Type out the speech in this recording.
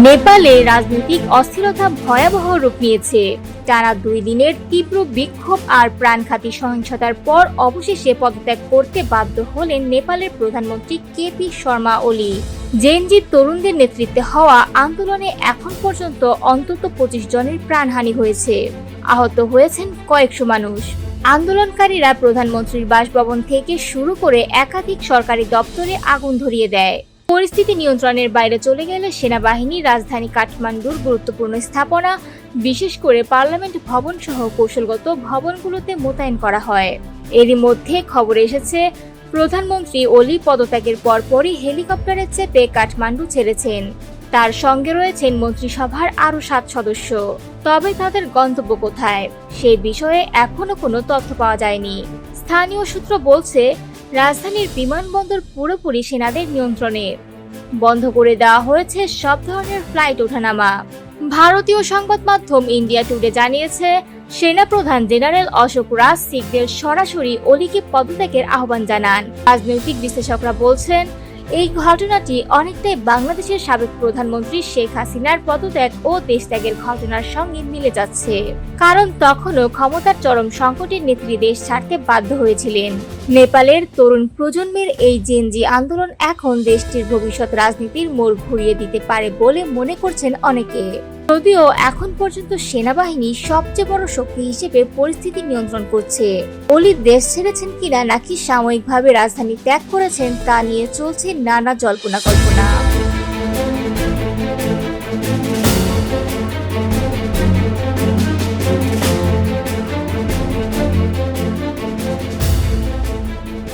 নেপালে রাজনৈতিক অস্থিরতা ভয়াবহ রূপ নিয়েছে। টানা দুই দিনের তীব্র বিক্ষোভ আর প্রাণঘাতী সহিংসতার পর অবশেষে পদত্যাগ করতে বাধ্য হলেন নেপালের প্রধানমন্ত্রী কেপি শর্মা ওলি। জেনজি তরুণদের নেতৃত্বে হওয়া আন্দোলনে এখন পর্যন্ত অন্তত পঁচিশ জনের প্রাণহানি হয়েছে। আহত হয়েছেন কয়েকশো মানুষ। আন্দোলনকারীরা প্রধানমন্ত্রীর বাসভবন থেকে শুরু করে একাধিক সরকারি দপ্তরে আগুন ধরিয়ে দেয়। পরিস্থিতি নিয়ন্ত্রণের বাইরে চলে গেলে সেনাবাহিনী, রাজধানী কাঠমান্ডুর গুরুত্বপূর্ণ স্থাপনা, বিশেষ করে পার্লামেন্ট ভবন সহ কৌশলগত ভবনগুলোতে মোতায়েন করা হয়। এরই মধ্যে খবর এসেছে, প্রধানমন্ত্রী অলি পদত্যাগের পরপরই হেলিকপ্টারে চেপে কাঠমান্ডু ছেড়েছেন। তার সঙ্গে রয়েছেন মন্ত্রিসভার আরও সাত সদস্য। তবে তাদের গন্তব্য কোথায়? সে বিষয়ে এখনও কোনো তথ্য পাওয়া যায়নি। স্থানীয় সূত্র বলছে রাজধানীর বিমানবন্দর পুরোপুরি সেনাদের নিয়ন্ত্রণে। বন্ধ করে দেওয়া হয়েছে সব ধরনের ফ্লাইট ওঠানামা। ভারতীয় সংবাদ মাধ্যম ইন্ডিয়া টুডে জানিয়েছে, সেনাপ্রধান জেনারেল অশোক রাজ সিকদের সরাসরি অলিকে পদত্যাগের আহ্বান জানান। রাজনৈতিক বিশ্লেষকরা বলছেন এই ঘটনাটি অনেকটাই বাংলাদেশের সাবেক প্রধানমন্ত্রী শেখ হাসিনার পদত্যাগ ও দেশত্যাগের ঘটনার সঙ্গে মিলে যাচ্ছে। কারণ তখনও ক্ষমতার চরম সংকটের নেত্রী দেশ ছাড়তে বাধ্য হয়েছিলেন। নেপালের তরুণ প্রজন্মের এই জেনজি আন্দোলন এখন দেশটির ভবিষ্যৎ রাজনীতির মোড় ঘুরিয়ে দিতে পারে বলে মনে করছেন অনেকে। যদিও এখন পর্যন্ত সেনাবাহিনী সবচেয়ে বড় শক্তি হিসেবে পরিস্থিতি নিয়ন্ত্রণ করছে। অলি দেশ ছেড়েছেন কিনা নাকি সাময়িকভাবে রাজধানী ত্যাগ করেছেন তা নিয়ে চলছে নানা জল্পনা কল্পনা।